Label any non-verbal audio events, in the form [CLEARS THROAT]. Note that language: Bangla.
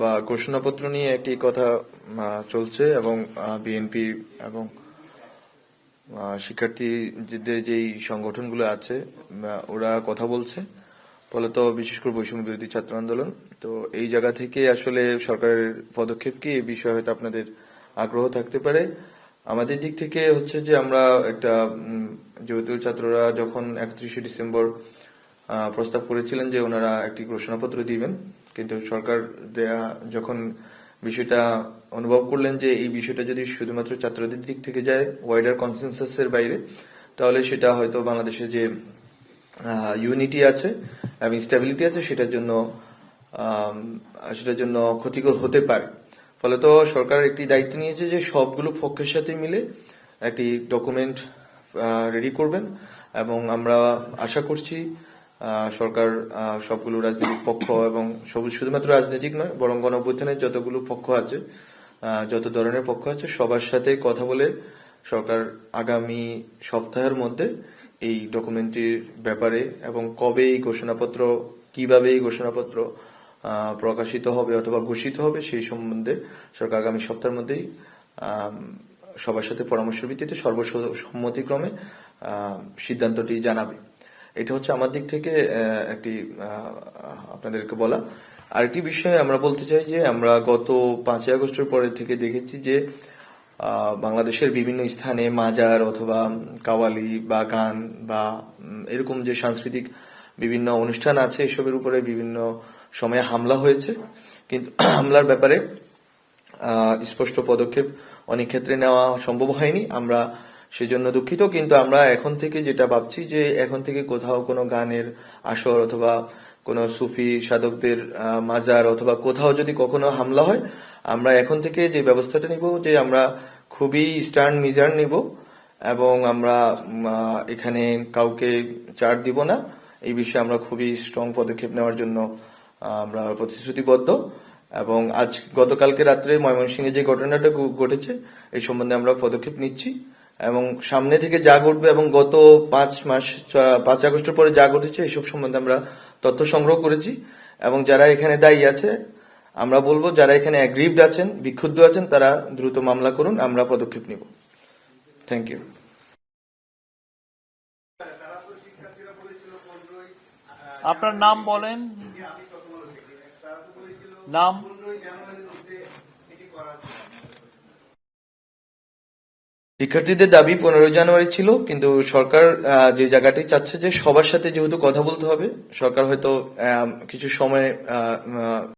বা ঘোষণাপত্র নিয়ে একটি কথা চলছে এবং বিএনপি এবং শিক্ষার্থীদের যেই সংগঠনগুলো আছে ওরা কথা বলছে। ফলত বিশেষ করে বৈষম্য বিরোধী ছাত্র আন্দোলন। তো এই জায়গা থেকে আসলে সরকারের পদক্ষেপ কি এই বিষয়ে হয়তো আপনাদের আগ্রহ থাকতে পারে। আমাদের দিক থেকে হচ্ছে যে আমরা একটা যেহেতু ছাত্ররা যখন একত্রিশে ডিসেম্বর প্রস্তাব করেছিলেন যে ওনারা একটি ঘোষণাপত্র দিবেন কিন্তু সরকার দেয়া যখন বিষয়টা অনুভব করলেন যে এই বিষয়টা যদি শুধুমাত্র ছাত্রদের দিক থেকে যায় ওয়াইডার কনসেনসাসের বাইরে, তাহলে সেটা হয়তো বাংলাদেশে যে ইউনিটি আছে এবং স্টেবিলিটি আছে, সেটার জন্য সেটার জন্য ক্ষতিকর হতে পারে। ফলে তো সরকার একটি দায়িত্ব নিয়েছে যে সবগুলো পক্ষের সাথে মিলে একটি ডকুমেন্ট রেডি করবেন এবং আমরা আশা করছি সরকার সবগুলো রাজনৈতিক পক্ষ এবং শুধুমাত্র রাজনৈতিক নয়, বরং গণঅভ্যুত্থানের যতগুলো পক্ষ আছে যত ধরনের পক্ষ আছে, সবার সাথে কথা বলে সরকার আগামী সপ্তাহের মধ্যে এই ডকুমেন্টটির ব্যাপারে এবং কবে এই ঘোষণাপত্র, কীভাবে এই ঘোষণাপত্র প্রকাশিত হবে অথবা ঘোষিত হবে সেই সম্বন্ধে সরকার আগামী সপ্তাহের মধ্যেই সবার সাথে পরামর্শ ভিত্তিতে সর্বসম্মতিক্রমে সিদ্ধান্তটি জানাবে। এটা হচ্ছে আমার দিক থেকে একটি আপনাদেরকে বলা। আরেকটি বিষয়ে আমরা বলতে চাই যে, আমরা গত পাঁচই আগস্টের পরে থেকে দেখেছি যে বাংলাদেশের বিভিন্ন স্থানে মাজার অথবা কাওয়ালি বা গান বা এরকম যে সাংস্কৃতিক বিভিন্ন অনুষ্ঠান আছে, এসবের উপরে বিভিন্ন সময়ে হামলা হয়েছে। কিন্তু [CLEARS THROAT] হামলার ব্যাপারে স্পষ্ট পদক্ষেপ অনেক ক্ষেত্রে নেওয়া সম্ভব হয়নি। আমরা সেজন্য দুঃখিত, কিন্তু আমরা এখন থেকে যেটা ভাবছি যে এখন থেকে কোথাও কোনো গানের আসর অথবা কোনো সুফি সাধকদের মাজার অথবা কোথাও যদি কখনো হামলা হয়, আমরা এখন থেকে যে ব্যবস্থাটা নিব যে আমরা খুবই স্টার্ন মিজার নিব এবং আমরা এখানে কাউকে চার দিব না। এই বিষয়ে আমরা খুবই স্ট্রং পদক্ষেপ নেওয়ার জন্য আমরা প্রতিশ্রুতিবদ্ধ এবং আজ গতকালকে রাত্রে ময়মনসিংহে যে ঘটনাটা ঘটেছে, এই সম্বন্ধে আমরা পদক্ষেপ নিচ্ছি। এবং সামনে থেকে যা ঘটবে এবং গত পাঁচ মাস পাঁচ আগস্টের পরে যা ঘটেছে এসব সম্বন্ধে আমরা তথ্য সংগ্রহ করেছি। এবং যারা এখানে দায়ী আছে আমরা বলব যারা এখানে অ্যাগ্রিভড আছেন বিক্ষুব্ধ আছেন তারা দ্রুত মামলা করুন আমরা পদক্ষেপ নিব। থ্যাংক ইউ আপনার নাম বলেন। নাম। শিক্ষার্থীদের দাবি পনেরোই জানুয়ারি ছিল, কিন্তু সরকার যে জায়গাটি চাচ্ছে যে সবার সাথে যেহেতু কথা বলতে হবে, সরকার হয়তো কিছু সময়